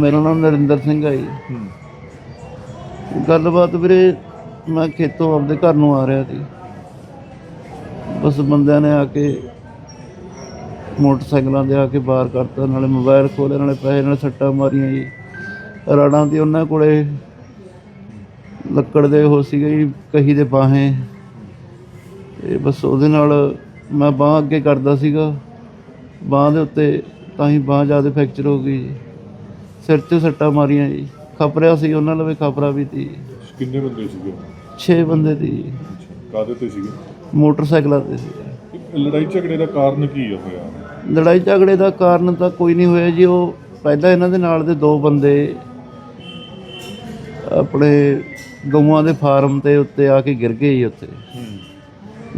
ਮੇਰਾ ਨਾਮ ਨਰਿੰਦਰ ਸਿੰਘ ਹੈ ਜੀ। ਹੂੰ। ਗੱਲਬਾਤ ਵੀਰੇ ਮੈਂ ਖੇਤੋਂ ਆਪਦੇ ਘਰ ਨੂੰ ਆ ਰਿਹਾ ਸੀ। ਬਸ ਬੰਦਿਆਂ ਨੇ ਆ ਕੇ ਮੋਟਰਸਾਈਕਲਾਂ ਦੇ ਆ ਕੇ ਬਾਹਰ ਕਰਤਾ ਨਾਲੇ ਮੋਬਾਈਲ ਖੋਲੇ ਨਾਲੇ ਪੈਸੇ ਨਾਲੇ ਸੱਟਾਂ ਮਾਰੀਆਂ ਜੀ। ਰਾੜਾਂ ਦੀ ਉਹਨਾਂ ਕੋਲੇ ਲੱਕੜ ਦੇ ਉਹ ਸੀਗੇ ਜੀ ਕਹੀ ਦੇ ਬਾਹੇ। ਇਹ ਬਸ ਉਹਦੇ ਨਾਲ ਮੈਂ ਬਾਹ ਅੱਗੇ ਕਰਦਾ ਸੀਗਾ। ਬਾਹ ਦੇ ਉੱਤੇ ਤਾਂ ਹੀ ਬਾਹ ਜ਼ਿਆਦਾ ਫ੍ਰੈਕਚਰ ਹੋ ਗਈ ਜੀ। ਸਿਰ 'ਤੇ ਸੱਟਾਂ ਮਾਰੀਆਂ ਜੀ। ਖਪਰਿਆ ਸੀ ਉਹਨਾਂ ਲਵੇ ਖਪਰਾ ਵੀ ਸੀ। ਕਿੰਨੇ ਬੰਦੇ ਸੀਗੇ? 6 ਬੰਦੇ ਸੀ। ਜੀ। ਕਾਦੇ ਤੇ ਸੀਗੇ? ਮੋਟਰਸਾਈਕਲਾਂ ਤੇ ਸੀ। ਇਹ ਲੜਾਈ ਝਗੜੇ ਦਾ ਕਾਰਨ ਕੀ ਹੋਇਆ? ਲੜਾਈ ਝਗੜੇ ਦਾ ਕਾਰਨ ਤਾਂ ਕੋਈ ਨਹੀਂ ਹੋਇਆ ਜੀ। ਉਹ ਪਹਿਲਾਂ ਇਹਨਾਂ ਦੇ ਨਾਲ ਦੇ ਦੋ ਬੰਦੇ ਆਪਣੇ ਗਊਆਂ ਦੇ ਫਾਰਮ ਤੇ ਉੱਤੇ ਆ ਕੇ ਗਿਰ ਗਏ ਜੀ ਉੱਤੇ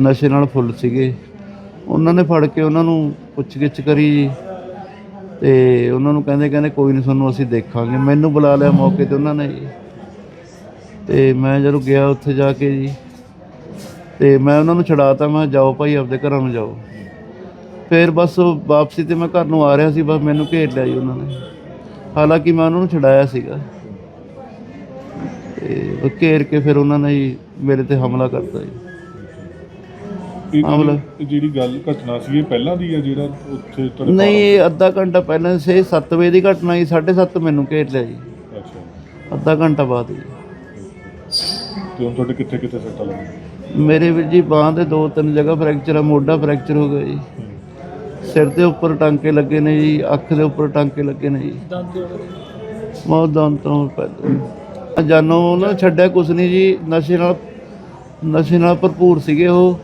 ਨਸ਼ੇ ਨਾਲ ਫੁੱਲ ਸੀਗੇ। ਉਹਨਾਂ ਨੇ ਫੜ ਕੇ ਉਹਨਾਂ ਨੂੰ ਪੁੱਛਗਿੱਛ ਕਰੀ ਜੀ। ਤੇ ਉਹਨਾਂ ਨੂੰ ਕਹਿੰਦੇ ਕਹਿੰਦੇ ਕੋਈ ਨਹੀਂ ਤੁਹਾਨੂੰ ਅਸੀਂ ਦੇਖਾਂਗੇ। ਮੈਨੂੰ ਬੁਲਾ ਲਿਆ ਮੌਕੇ ਤੇ ਉਹਨਾਂ ਨੇ ਜੀ। ਤੇ ਮੈਂ ਜਦੋਂ ਗਿਆ ਉੱਥੇ ਜਾ ਕੇ ਜੀ, ਤੇ ਮੈਂ ਉਹਨਾਂ ਨੂੰ ਛਡਾਤਾ, ਮੈਂ ਕਿਹਾ, ਜਾਓ ਭਾਈ, ਆਪਦੇ ਘਰਾਂ ਨੂੰ ਜਾਓ। ਫਿਰ ਬਸ ਵਾਪਸੀ ਤੇ ਮੈਂ ਘਰ ਨੂੰ ਆ ਰਿਹਾ ਸੀ, ਬਸ ਮੈਨੂੰ ਘੇਰ ਲਿਆ ਜੀ ਉਹਨਾਂ ਨੇ। ਹਾਲਾਂਕਿ ਮੈਂ ਉਹਨਾਂ ਨੂੰ ਛਡਾਇਆ ਸੀਗਾ। ਤੇ ਉਹ ਘੇਰ ਕੇ ਫਿਰ ਉਹਨਾਂ ਨੇ ਜੀ ਮੇਰੇ ਤੇ ਹਮਲਾ ਕਰਤਾ ਜੀ। ਇਹ ਹਮਲਾ। ਜਿਹੜੀ- ਜਿਹੜੀ ਗੱਲ ਘਟਨਾ ਸੀ ਇਹ ਪਹਿਲਾਂ ਦੀ ਹੈ ਜਿਹੜਾ ਉੱਥੇ ਤੁਹਾਡੇ ਨਹੀਂ ਇਹ ਅੱਧਾ ਘੰਟਾ ਪਹਿਲਾਂ ਸੇ 7 ਵਜੇ ਦੀ ਘਟਨਾ ਸੀ 7:30 ਮੈਨੂੰ ਘੇਰ ਲਿਆ ਜੀ। ਫਾਰਮ- ਅੱਛਾ। ਅੱਧਾ ਘੰਟਾ ਬਾਅਦ ਜੀ। ਤੇ ਹੁਣ ਤੁਹਾਡੇ ਕਿੱਥੇ ਕਿੱਥੇ ਸੱਟਾਂ ਲੱਗੀਆਂ? ਮੇਰੇ ਵੀਰ ਜੀ ਬਾਂਹ ਦੇ ਦੋ ਤਿੰਨ ਜਗ੍ਹਾ ਫ੍ਰੈਕਚਰ ਆ ਮੋਢਾ ਫ੍ਰੈਕਚਰ ਹੋ ਗਿਆ ਜੀ। ਸਿਰ ਦੇ ਉੱਪਰ ਟਾਂਕੇ ਲੱਗੇ ਨੇ ਜੀ ਅੱਖ ਦੇ ਉੱਪਰ ਟਾਂਕੇ ਲੱਗੇ ਨੇ ਜੀ। ਮੌਤ ਦਮ ਤੋਂ ਪਹਿਲਾਂ। ਜਾਨੋਂ ਉਹਨਾਂ ਨੇ ਛੱਡਿਆ ਕੁਛ ਨਹੀਂ ਜੀ ਨਸ਼ੇ ਨਾਲ ਨਸ਼ੇ ਨਾਲ ਭਰਪੂਰ ਸੀਗੇ ਉਹ।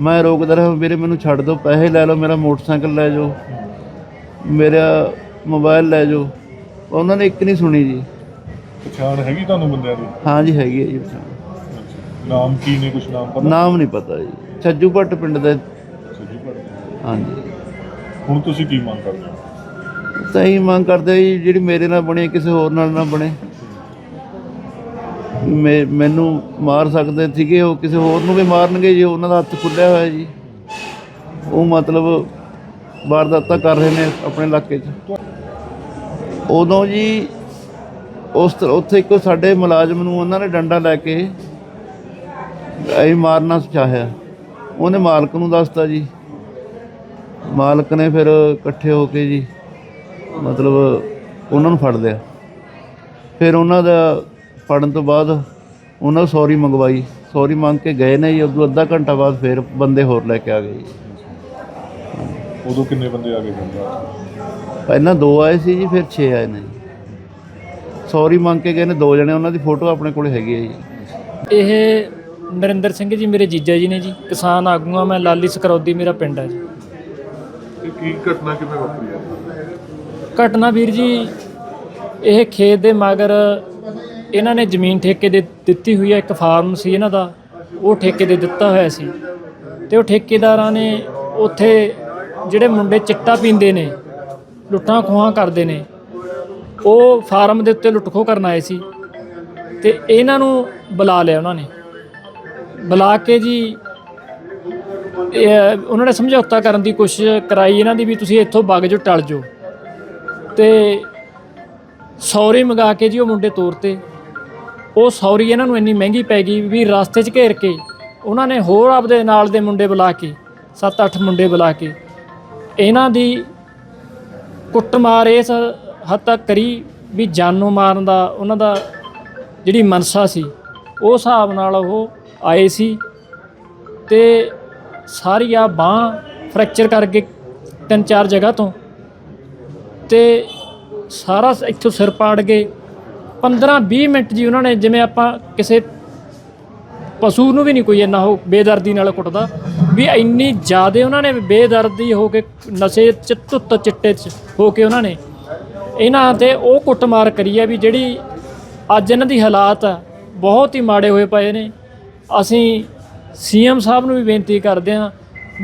ਮੈਂ ਰੋਕਦਾ ਰਿਹਾ ਵੀਰੇ ਮੈਨੂੰ ਛੱਡ ਦਿਓ ਪੈਸੇ ਲੈ ਲਓ ਮੇਰਾ ਮੋਟਰਸਾਈਕਲ ਲੈ ਜਾਓ ਮੇਰਾ ਮੋਬਾਈਲ ਲੈ ਜਾਓ। ਉਹਨਾਂ ਨੇ ਇੱਕ ਨਹੀਂ ਸੁਣੀ ਜੀ। ਪਛਾਣ ਹੈਗੀ ਤੁਹਾਨੂੰ ਬੰਦਿਆਂ ਦੀ? ਹਾਂ ਜੀ ਹੈਗੀ ਹੈ ਜੀ ਪਛਾਣ। ਨਾਮ ਕੀ ਨੇ ਕੁਛ ਨਾਮ ਪਤਾ? ਨਾਮ ਨਹੀਂ ਪਤਾ ਜੀ। ਛੱਜੂ ਭੱਟ ਪਿੰਡ ਦੇ। ਸੱਜੀ ਪੜ੍ਹਦੇ ਹਾਂਜੀ ਹੁਣ ਤੁਸੀਂ ਕੀ ਮੰਗ ਕਰਦੇ ਹੋ? ਤਾਂ ਹੀ ਮੰਗ ਕਰਦੇ ਜੀ ਜਿਹੜੀ ਮੇਰੇ ਨਾਲ ਬਣੇ ਕਿਸੇ ਹੋਰ ਨਾਲ ਨਾ ਬਣੇ। ਮੈਨੂੰ ਮਾਰ ਸਕਦੇ ਸੀਗੇ, ਉਹ ਕਿਸੇ ਹੋਰ ਨੂੰ ਵੀ ਮਾਰਨਗੇ ਜੀ ਉਹਨਾਂ ਦਾ ਹੱਥ ਖੁੱਲਿਆ ਹੋਇਆ ਜੀ। ਉਹ ਮਤਲਬ ਵਾਰਦਾਤਾਂ ਕਰ ਰਹੇ ਨੇ ਆਪਣੇ ਇਲਾਕੇ 'ਚ। ਉਦੋਂ ਜੀ ਉਸ ਉੱਥੇ ਇੱਕ ਸਾਡੇ ਮੁਲਾਜ਼ਮ ਨੂੰ ਉਹਨਾਂ ਨੇ ਡੰਡਾ ਲੈ ਕੇ ਐ ਮਾਰਨਾ ਚਾਹਿਆ। ਉਹਨੇ ਮਾਲਕ ਨੂੰ ਦੱਸਤਾ ਜੀ। ਮਾਲਕ ਨੇ ਫਿਰ ਇਕੱਠੇ ਹੋ ਕੇ ਜੀ ਮਤਲਬ ਉਹਨਾਂ ਨੂੰ ਫੜ ਲਿਆ। ਫਿਰ ਉਹਨਾਂ ਦਾ ਫੜਨ ਤੋਂ ਬਾਅਦ ਉਹਨਾਂ ਨੂੰ ਸੌਰੀ ਮੰਗਵਾਈ। ਸੌਰੀ ਮੰਗ ਕੇ ਗਏ ਨੇ ਜੀ। ਉਦੋਂ ਅੱਧਾ ਘੰਟਾ ਬਾਅਦ ਫਿਰ ਬੰਦੇ ਹੋਰ ਲੈ ਕੇ ਆ ਗਏ ਜੀ। ਉਦੋਂ ਕਿੰਨੇ ਬੰਦੇ ਆ ਗਏ ਬੰਦਾ ਪਹਿਲਾਂ ਦੋ ਆਏ ਸੀ ਜੀ ਫਿਰ 6 ਆਏ ਨੇ ਜੀ। ਸੌਰੀ ਮੰਗ ਕੇ ਗਏ ਨੇ। ਦੋ ਜਣੇ ਉਹਨਾਂ ਦੀ ਫੋਟੋ ਆਪਣੇ ਕੋਲ ਹੈਗੀ ਹੈ ਜੀ। ਇਹ ਨਰਿੰਦਰ ਸਿੰਘ ਜੀ ਮੇਰੇ ਜੀਜਾ ਜੀ ਨੇ ਜੀ। ਕਿਸਾਨ ਆਗੂਆਂ ਮੈਂ ਲਾਲੀ ਸਕਰੌਦੀ ਮੇਰਾ ਪਿੰਡ ਹੈ ਜੀ। ਕੀ ਘਟਨਾ ਕਿਵੇਂ ਵਾਪਰੀ ਹੈ? ਘਟਨਾ ਵੀਰ ਜੀ ਇਹ ਖੇਤ ਦੇ ਮਗਰ ਇਹਨਾਂ ਨੇ ਜ਼ਮੀਨ ਠੇਕੇ ਦੇ ਦਿੱਤੀ ਹੋਈ ਹੈ, ਇੱਕ ਫਾਰਮ ਸੀ ਇਹਨਾਂ ਦਾ, ਉਹ ਠੇਕੇ ਦੇ ਦਿੱਤਾ ਹੋਇਆ ਸੀ। ਤੇ ਉਹ ਠੇਕੇਦਾਰਾਂ ਨੇ ਉੱਥੇ ਜਿਹੜੇ ਮੁੰਡੇ ਚਿੱਟਾ ਪੀਂਦੇ ਨੇ, ਲੁੱਟਾਂ ਖੋਹਾਂ ਕਰਦੇ ਨੇ, ਉਹ ਫਾਰਮ ਦੇ ਉੱਤੇ ਲੁੱਟ ਖੋਹ ਕਰਨ ਆਏ ਸੀ। ਤੇ ਇਹਨਾਂ ਨੂੰ ਬੁਲਾ ਲਿਆ ਉਹਨਾਂ ਨੇ। ਬੁਲਾ ਕੇ ਜੀ ਉਹਨਾਂ ਨੇ ਸਮਝੌਤਾ ਕਰਨ ਦੀ ਕੋਸ਼ਿਸ਼ ਕਰਾਈ ਇਹਨਾਂ ਦੀ ਵੀ ਤੁਸੀਂ ਇੱਥੋਂ ਵਗ ਜਾਓ, ਟਲ ਜਾਓ। ਤੇ ਸੌਰੀ ਮੰਗਾ ਕੇ ਜੀ ਉਹ ਮੁੰਡੇ ਤੋਰਤੇ। ਉਹ ਸੌਰੀ ਇਹਨਾਂ ਨੂੰ ਇੰਨੀ ਮਹਿੰਗੀ ਪੈ ਗਈ ਵੀ ਰਸਤੇ 'ਚ ਘੇਰ ਕੇ ਉਹਨਾਂ ਨੇ ਹੋਰ ਆਪਦੇ ਨਾਲ ਦੇ ਮੁੰਡੇ ਬੁਲਾ ਕੇ 7-8 ਮੁੰਡੇ ਬੁਲਾ ਕੇ ਇਹਨਾਂ ਦੀ ਕੁੱਟਮਾਰ ਇਸ ਹੱਦ ਤੱਕ ਕਰੀ ਵੀ ਜਾਨੋਂ ਮਾਰਨ ਦਾ ਉਹਨਾਂ ਦਾ ਜਿਹੜੀ ਮਨਸਾ ਸੀ, ਉਹ ਹਿਸਾਬ ਨਾਲ ਉਹ ਆਏ ਸੀ ਤੇ ਸਾਰੀ ਆ ਬਾਹ ਫ੍ਰੈਕਚਰ ਕਰਕੇ ਤਿੰਨ ਚਾਰ ਜਗ੍ਹਾ ਤੋਂ ਤੇ ਸਾਰਾ ਇੱਥੋਂ ਸਿਰ ਪਾੜ ਗਏ 15 20 ਮਿੰਟ ਜੀ ਉਹਨਾਂ ਨੇ ਜਿਵੇਂ ਆਪਾਂ ਕਿਸੇ ਪਸ਼ੂ ਨੂੰ ਵੀ ਨਹੀਂ ਕੋਈ ਇੰਨਾ ਉਹ ਬੇਦਰਦੀ ਨਾਲ ਕੁੱਟਦਾ, ਵੀ ਇੰਨੀ ਜ਼ਿਆਦੇ ਉਹਨਾਂ ਨੇ ਬੇਦਰਦੀ ਹੋ ਕੇ ਨਸ਼ੇ ਚ, ਧੁੱਤ ਚਿੱਟੇ ਚ ਹੋ ਕੇ ਉਹਨਾਂ ਨੇ ਇਹਨਾਂ ਤੇ ਉਹ ਕੁੱਟਮਾਰ ਕਰੀ ਹੈ ਵੀ ਜਿਹੜੀ ਅੱਜ ਇਹਨਾਂ ਦੀ ਹਾਲਾਤ ਆ, ਬਹੁਤ ਹੀ ਮਾੜੇ ਹੋਏ ਪਏ ਨੇ। ਅਸੀਂ ਸੀਐਮ ਸਾਹਿਬ ਨੂੰ ਵੀ ਬੇਨਤੀ ਕਰਦੇ ਹਾਂ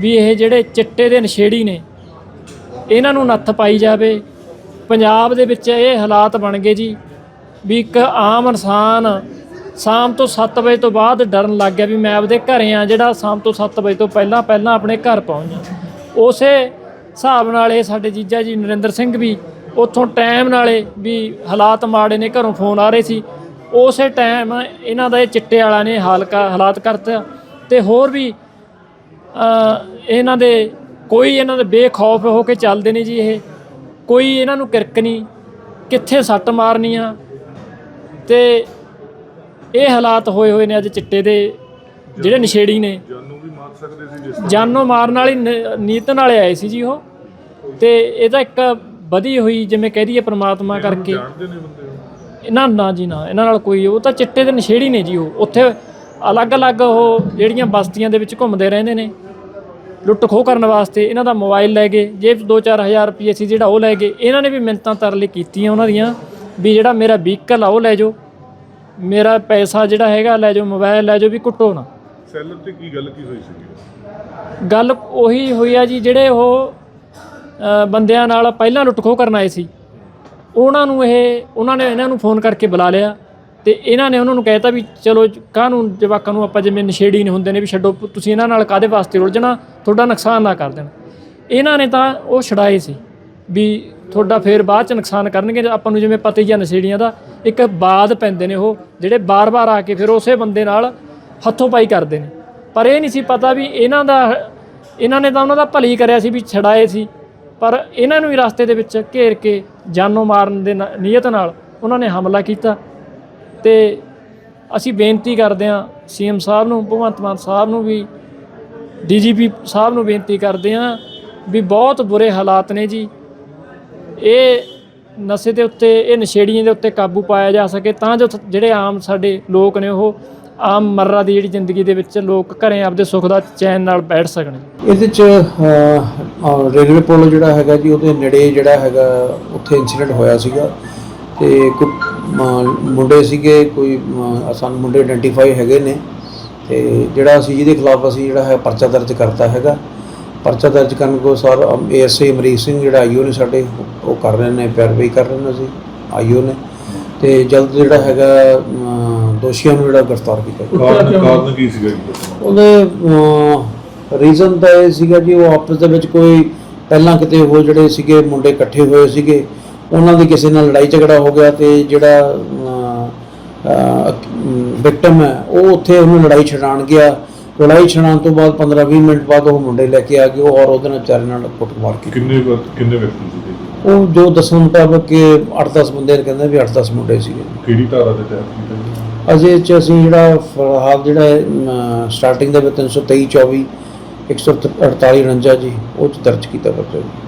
ਵੀ ਇਹ ਜਿਹੜੇ ਚਿੱਟੇ ਦੇ ਨਸ਼ੇੜੀ ਨੇ, ਇਹਨਾਂ ਨੂੰ ਨੱਥ ਪਾਈ ਜਾਵੇ। ਪੰਜਾਬ ਦੇ ਵਿੱਚ ਇਹ ਹਾਲਾਤ ਬਣ ਗਏ ਜੀ। ਵੀ ਇੱਕ ਆਮ ਇਨਸਾਨ ਸ਼ਾਮ ਤੋਂ 7 ਵਜੇ ਤੋਂ ਬਾਅਦ ਡਰਨ ਲੱਗ ਗਿਆ ਵੀ ਮੈਂ ਆਪਦੇ ਘਰੇ ਆ, ਜਿਹੜਾ ਸ਼ਾਮ ਤੋਂ 7 ਵਜੇ ਤੋਂ ਪਹਿਲਾਂ ਪਹਿਲਾਂ ਆਪਣੇ ਘਰ ਪਹੁੰਚ ਉਸੇ ਹਿਸਾਬ ਨਾਲ ਇਹ ਸਾਡੇ ਜੀਜਾ ਜੀ ਨਰਿੰਦਰ ਸਿੰਘ ਵੀ ਉੱਥੋਂ ਟਾਈਮ ਨਾਲੇ ਵੀ ਹਾਲਾਤ ਮਾੜੇ ਨੇ, ਘਰੋਂ ਫੋਨ ਆ ਰਹੇ ਸੀ। ਉਸੇ ਟਾਈਮ ਇਹਨਾਂ ਦਾ ਇਹ ਚਿੱਟੇ ਵਾਲਾ ਨੇ ਹਾਲਕਾ ਹਾਲਾਤ ਕਰਤਾ। ਤੇ ਹੋਰ ਵੀ ਇਹਨਾਂ ਦੇ ਕੋਈ ਇਹਨਾਂ ਦੇ ਬੇਖੌਫ ਹੋ ਕੇ ਚੱਲਦੇ ਨੇ ਜੀ ਇਹ। ਕੋਈ ਇਹਨਾਂ ਨੂੰ ਕਿਰਕ ਨਹੀਂ। ਕਿੱਥੇ ਸੱਟ ਮਾਰਨੀ ਆ ਤੇ ਇਹ ਹਾਲਾਤ ਹੋਏ ਹੋਏ ਨੇ ਅੱਜ ਚਿੱਟੇ ਦੇ ਜਿਹੜੇ ਨਸ਼ੇੜੀ ਨੇ। ਜਾਨੂੰ ਵੀ ਮਾਰ ਸਕਦੇ ਸੀ ਜਿਸ ਜਾਨੋਂ ਮਾਰਨ ਵਾਲੀ ਨ- ਨੀਤ ਨਾਲੇ ਆਏ ਸੀ ਜੀ ਉਹ। ਤੇ ਇਹਦਾ ਇੱਕ ਵਧੀ ਹੋਈ ਜਿਵੇਂ ਕਹਿ ਦਈਏ ਪ੍ਰਮਾਤਮਾ ਕਰਕੇ। ਜਾਣਦੇ ਨੇ ਬੰਦੇ ਉਹ? ਇਹਨਾਂ ਨਾ ਜੀ ਨਾ ਇਹਨਾਂ ਨਾਲ ਕੋਈ ਉਹ ਤਾਂ ਚਿੱਟੇ ਦੇ ਨਸ਼ੇੜੀ ਨੇ ਜੀ ਉਹ। ਉੱਥੇ ਅਲੱਗ-ਅਲੱਗ ਉਹ ਜਿਹੜੀਆਂ ਬਸਤੀਆਂ ਦੇ ਵਿੱਚ ਘੁੰਮਦੇ ਰਹਿੰਦੇ ਨੇ। ਲੁੱਟ ਖੋਹ ਕਰਨ ਵਾਸਤੇ ਇਹਨਾਂ ਦਾ ਮੋਬਾਈਲ ਲੈ ਗਏ। ਜੇਬ 'ਚ 2-4000 ਰੁਪਏ ਸੀ ਜਿਹੜਾ ਉਹ ਲੈ ਗਏ। ਇਹਨਾਂ ਨੇ ਵੀ ਮਿੰਤਾਂ ਤਰਲੇ ਕੀਤੀਆਂ ਉਹਨਾਂ ਦੀਆਂ। ਵੀ ਜਿਹੜਾ ਮੇਰਾ ਵਹੀਕਲ ਆ ਉਹ ਲੈ ਜਾਓ। ਮੇਰਾ ਪੈਸਾ ਜਿਹੜਾ ਹੈਗਾ ਲੈ ਜਾਓ ਮੋਬਾਈਲ ਲੈ ਜਾਓ ਵੀ ਕੁੱਟੋ ਨਾ। ਸੈਲਰ ਤੇ ਕੀ ਗੱਲ ਕੀ ਹੋਈ ਸੀ? ਗੱਲ ਉਹੀ ਹੋਈ ਆ ਜੀ ਜਿਹੜੇ ਉਹ ਬੰਦਿਆਂ ਨਾਲ ਪਹਿਲਾਂ ਲੁੱਟ ਖੋਹ ਕਰਨ ਆਏ ਸੀ। ਉਹਨਾਂ ਨੂੰ ਇਹ ਉਹਨਾਂ ਨੇ ਇਹਨਾਂ ਨੂੰ ਫੋਨ ਕਰਕੇ ਬੁਲਾ ਲਿਆ ਤੇ ਇਹਨਾਂ ਨੇ ਉਹਨਾਂ ਨੂੰ ਕਹਿਤਾ ਵੀ ਚਲੋ ਕਾਹਨੂੰ ਜਵਾਕਾਂ ਨੂੰ ਆਪਾਂ ਜਿਵੇਂ ਨਸ਼ੇੜੀ ਨੇ ਹੁੰਦੇ ਨੇ ਵੀ ਛੱਡੋ ਤੁਸੀਂ ਇਹਨਾਂ ਨਾਲ ਕਾਦੇ ਵਾਸਤੇ ਉਲਝਣਾ? ਤੁਹਾਡਾ ਨੁਕਸਾਨ ਨਾ ਕਰ ਦੇਣ। ਇਹਨਾਂ ਨੇ ਤਾਂ ਉਹ ਛਡਾਏ ਸੀ ਵੀ ਤੁਹਾਡਾ ਫੇਰ ਬਾਅਦ ਚ ਨੁਕਸਾਨ ਕਰਨਗੇ ਆਪਾਂ ਨੂੰ ਜਿਵੇਂ ਪਤਾ ਹੀ ਆ ਨਸ਼ੇੜੀਆਂ ਦਾ, ਇੱਕ ਬਾਦ ਪੈਂਦੇ ਨੇ ਉਹ, ਜਿਹੜੇ ਬਾਰ-ਬਾਰ ਆ ਕੇ ਫਿਰ ਉਸੇ ਬੰਦੇ ਨਾਲ ਹੱਥੋਂ ਪਾਈ ਕਰਦੇ ਨੇ। ਪਰ ਇਹ ਨਹੀਂ ਸੀ ਪਤਾ ਵੀ ਇਹਨਾਂ ਦਾ, ਇਹਨਾਂ ਨੇ ਤਾਂ ਉਹਨਾਂ ਦਾ ਭਲੀ ਕਰਿਆ ਸੀ ਵੀ ਛਡਾਏ ਸੀ। ਪਰ ਇਹਨਾਂ ਨੂੰ ਵੀ ਰਸਤੇ ਦੇ ਵਿੱਚ ਘੇਰ ਕੇ ਜਾਨੋਂ ਮਾਰਨ ਦੇ ਨ- ਨੀਅਤ ਨਾਲ ਉਹਨਾਂ ਨੇ ਹਮਲਾ ਕੀਤਾ। ਤੇ ਅਸੀਂ ਬੇਨਤੀ ਕਰਦੇ ਹਾਂ, ਸੀਐਮ ਸਾਹਿਬ ਨੂੰ, ਭਗਵੰਤ ਮਾਨ ਸਾਹਿਬ ਨੂੰ ਵੀ ਡੀਜੀਪੀ ਸਾਹਿਬ ਨੂੰ ਬੇਨਤੀ ਕਰਦੇ ਹਾਂ ਵੀ ਬਹੁਤ ਬੁਰੇ ਹਾਲਾਤ ਨੇ ਜੀ। ਇਹ ਨਸ਼ੇ ਦੇ ਉੱਤੇ, ਇਹ ਨਸ਼ੇੜੀਆਂ ਦੇ ਉੱਤੇ ਕਾਬੂ ਪਾਇਆ ਜਾ ਸਕੇ ਤਾਂ ਜੋ ਥ- ਜਿਹੜੇ ਆਮ ਸਾਡੇ ਲੋਕ ਨੇ ਉਹ ਆਮ ਮਰਰਾ ਦੀ ਜਿਹੜੀ ਜ਼ਿੰਦਗੀ ਦੇ ਵਿੱਚ ਲੋਕ ਘਰੇ ਆਪਦੇ ਸੁੱਖ ਦਾ ਚੈਨ ਨਾਲ ਬੈਠ ਸਕਣ। ਇਹਦੇ ਚ ਰੇਲਵੇ ਪੁਲ ਜਿਹੜਾ ਹੈਗਾ ਜੀ, ਉਹਦੇ ਨੇੜੇ ਜਿਹੜਾ ਹੈਗਾ, ਉੱਥੇ ਇਨਸੀਡੈਂਟ ਹੋਇਆ ਸੀਗਾ। ਤੇ ਕੋਈ ਮੁੰਡੇ ਸੀਗੇ, ਕੋਈ ਸਾਨੂੰ ਮੁੰਡੇ ਆਇਡੈਂਟੀਫਾਈ ਹੈਗੇ ਨੇ। ਤੇ ਜਿਹੜਾ ਅਸੀਂ ਜਿਹਦੇ ਖਿਲਾਫ ਅਸੀਂ ਜਿਹੜਾ ਹੈ ਪਰਚਾ ਦਰਜ ਕਰਤਾ ਹੈਗਾ। ਪਰਚਾ ਦਰਜ ਕਰਨ ਕੋ ਸਰ ਏਐਸਏ ਅਮਰੀਕ ਸਿੰਘ ਜਿਹੜਾ ਆਈਓ ਨੇ ਸਾਡੇ ਉਹ ਕਰ ਰਹੇ ਨੇ ਪੈਰਵਾਈ ਕਰ ਰਹੇ ਨੇ ਅਸੀਂ ਆਈਓ ਨੇ ਤੇ ਜਲਦ ਜਿਹੜਾ ਹੈਗਾ ਦੋਸ਼ੀਆਂ ਨੂੰ ਜਿਹੜਾ ਗ੍ਰਿਫਤਾਰ ਕੀਤਾ। ਕਾਰਨ ਕਾਰਨ ਕੀ ਸੀਗਾ ਜੀ ਉਹਦੇ ਰੀਜ਼ਨ ਤਾਂ ਇਹ ਸੀਗਾ ਜੀ ਉਹ ਆਪਸ ਦੇ ਵਿੱਚ ਕੋਈ ਪਹਿਲਾਂ ਕਿਤੇ ਉਹ ਜਿਹੜੇ ਸੀਗੇ ਮੁੰਡੇ ਇਕੱਠੇ ਹੋਏ ਸੀਗੇ ਉਹਨਾਂ ਦੀ ਕਿਸੇ ਨਾਲ ਲੜਾਈ ਝਗੜਾ ਹੋ ਗਿਆ ਤੇ ਜਿਹੜਾ ਵਿਕਟਮ ਹੈ ਉਹ ਉੱਥੇ ਉਹਨੂੰ ਲੜਾਈ ਛਡਾਣ ਗਿਆ ਲੜਾਈ ਛਡਾਣ ਤੋਂ ਬਾਅਦ 15-20 ਮਿੰਟ ਬਾਅਦ ਉਹ ਮੁੰਡੇ ਲੈ ਕੇ ਆ ਗਏ ਔਰ ਉਹਦੇ ਨਾਲ ਵਿਚਾਰੇ ਨਾਲ ਕੁੱਟਮਾਰ ਕੀਤੀ ਕਿੰਨੇ ਕਿੰਨੇ ਵਿਅਕਤੀ ਸੀਗੇ? ਉਹ ਜੋ ਦੱਸਣ ਮੁਤਾਬਕ ਕਿ 8-10 ਬੰਦੇ ਨੇ ਕਹਿੰਦੇ ਵੀ 8-10 ਮੁੰਡੇ ਸੀਗੇ ਕਿਹੜੀ ਧਾਰਾ ਦੇ ਤਹਿਤ ਕੀਤਾ ਜੀ? ਅਜੇ ਚ ਅਸੀਂ ਜਿਹੜਾ ਫਿਲਹਾਲ ਜਿਹੜਾ ਸਟਾਰਟਿੰਗ ਦੇ ਵਿੱਚ 323 24 148 49 ਜੀ ਉਹ ਚ ਦਰਜ ਕੀਤਾ ਪਰਚਾ ਜੀ